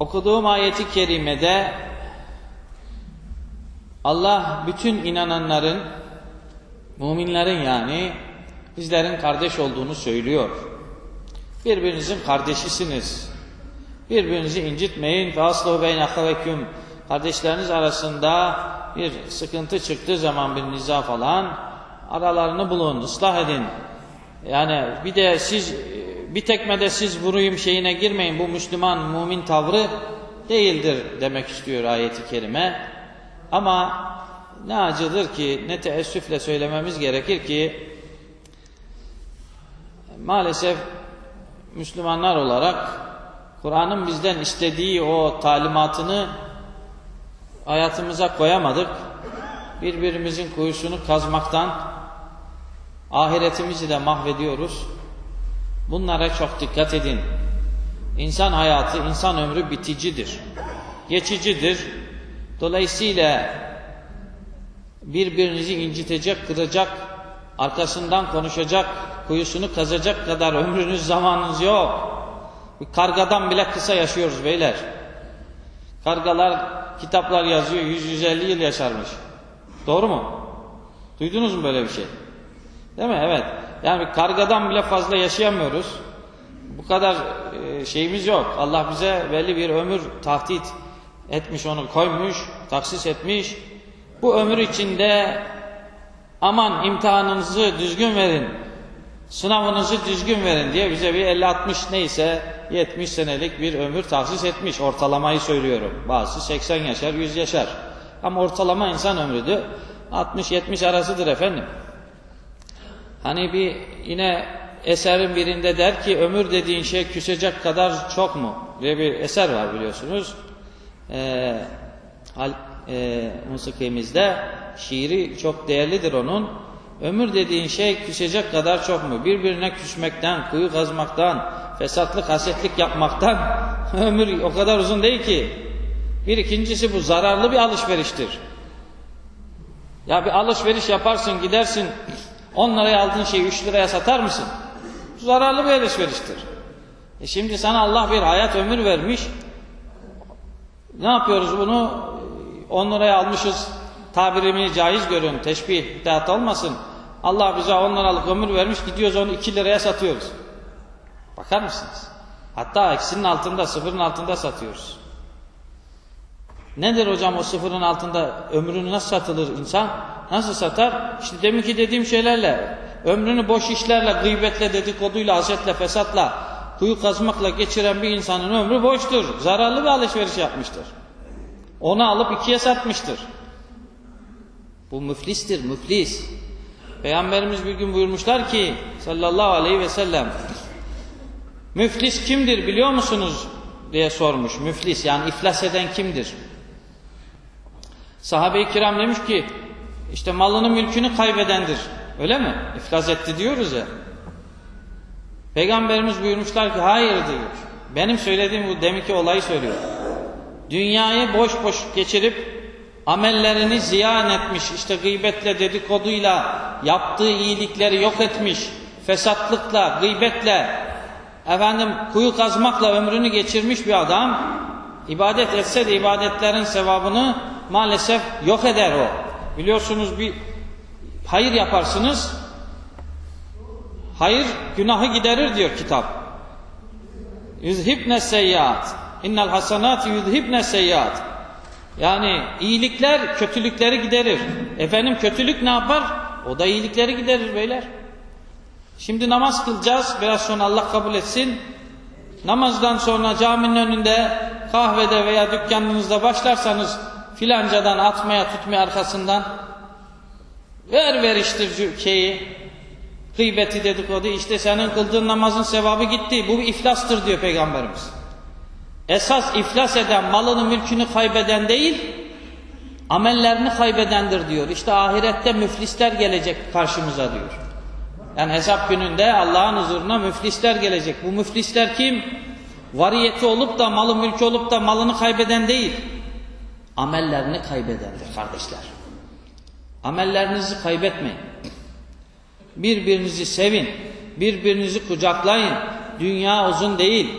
okuduğum ayeti kerimede Allah bütün inananların, müminlerin yani bizlerin kardeş olduğunu söylüyor. Birbirinizin kardeşisiniz. Birbirinizi incitmeyin. Ve aslu beyne. Kardeşleriniz arasında bir sıkıntı çıktığı zaman bir niza falan aralarını bulun, ıslah edin. Yani bir de siz bir tekmede siz vuruyum şeyine girmeyin. Bu Müslüman mümin tavrı değildir demek istiyor ayeti kerime. Ama ne acıdır ki ne teessüfle söylememiz gerekir ki maalesef Müslümanlar olarak Kur'an'ın bizden istediği o talimatını hayatımıza koyamadık. Birbirimizin kuyusunu kazmaktan ahiretimizi de mahvediyoruz. Bunlara çok dikkat edin. İnsan hayatı, insan ömrü biticidir. Geçicidir. Dolayısıyla birbirinizi incitecek, kıracak, arkasından konuşacak, kuyusunu kazacak kadar ömrünüz, zamanınız yok. Bir kargadan bile kısa yaşıyoruz beyler. Kargalar kitaplar yazıyor 100-150 yıl yaşarmış. Doğru mu? Duydunuz mu böyle bir şey? Değil mi? Evet. Yani kargadan bile fazla yaşayamıyoruz. Bu kadar e, şeyimiz yok. Allah bize belli bir ömür tahdit etmiş onu koymuş, taksis etmiş. Bu ömür içinde aman imtihanınızı düzgün verin, sınavınızı düzgün verin diye bize bir 50-60 neyse 70 senelik bir ömür tahsis etmiş. Ortalamayı söylüyorum. Bazısı 80 yaşar, 100 yaşar. Ama ortalama insan ömrü de 60-70 arasıdır efendim. Hani bir yine eserin birinde der ki ömür dediğin şey küsecek kadar çok mu? diye bir eser var biliyorsunuz. Ee, e, musikimizde şiiri çok değerlidir onun. Ömür dediğin şey küsecek kadar çok mu? Birbirine küsmekten, kuyu kazmaktan, fesatlık, hasetlik yapmaktan ömür o kadar uzun değil ki. Bir ikincisi bu zararlı bir alışveriştir. Ya bir alışveriş yaparsın, gidersin 10 liraya aldığın şeyi 3 liraya satar mısın? Bu zararlı bir alışveriştir. E şimdi sana Allah bir hayat ömür vermiş. Ne yapıyoruz bunu? 10 liraya almışız. Tabirimi caiz görün. Teşbih, iddiat olmasın. Allah bize 10 liralık ömür vermiş. Gidiyoruz onu 2 liraya satıyoruz. Bakar mısınız? Hatta ikisinin altında, sıfırın altında satıyoruz. Nedir hocam o sıfırın altında ömrünü nasıl satılır insan? Nasıl satar? İşte deminki dediğim şeylerle, ömrünü boş işlerle, gıybetle, dedikoduyla, hasetle, fesatla, kuyu kazmakla geçiren bir insanın ömrü boştur. Zararlı bir alışveriş yapmıştır. Onu alıp ikiye satmıştır. Bu müflistir, müflis. Peygamberimiz bir gün buyurmuşlar ki sallallahu aleyhi ve sellem müflis kimdir biliyor musunuz diye sormuş. Müflis yani iflas eden kimdir? Sahabe-i kiram demiş ki işte malını mülkünü kaybedendir. Öyle mi? İflas etti diyoruz ya. Peygamberimiz buyurmuşlar ki hayır diyor. Benim söylediğim bu deminki olayı söylüyor. Dünyayı boş boş geçirip amellerini ziyan etmiş, işte gıybetle, dedikoduyla yaptığı iyilikleri yok etmiş, fesatlıkla, gıybetle, efendim kuyu kazmakla ömrünü geçirmiş bir adam, ibadet etse de ibadetlerin sevabını maalesef yok eder o. Biliyorsunuz bir hayır yaparsınız, hayır günahı giderir diyor kitap. Yüzhibne seyyiat. İnnel hasenat yüzhibne seyyiat. Yani iyilikler kötülükleri giderir. Efendim kötülük ne yapar? O da iyilikleri giderir beyler. Şimdi namaz kılacağız. Biraz sonra Allah kabul etsin. Namazdan sonra caminin önünde kahvede veya dükkanınızda başlarsanız filancadan atmaya tutmaya arkasından ver veriştir şeyi gıybeti dedikodu işte senin kıldığın namazın sevabı gitti. Bu bir iflastır diyor Peygamberimiz. Esas iflas eden malını mülkünü kaybeden değil amellerini kaybedendir diyor. İşte ahirette müflisler gelecek karşımıza diyor. Yani hesap gününde Allah'ın huzuruna müflisler gelecek. Bu müflisler kim? Variyeti olup da malı mülkü olup da malını kaybeden değil. Amellerini kaybedendir kardeşler. Amellerinizi kaybetmeyin. Birbirinizi sevin. Birbirinizi kucaklayın. Dünya uzun değil.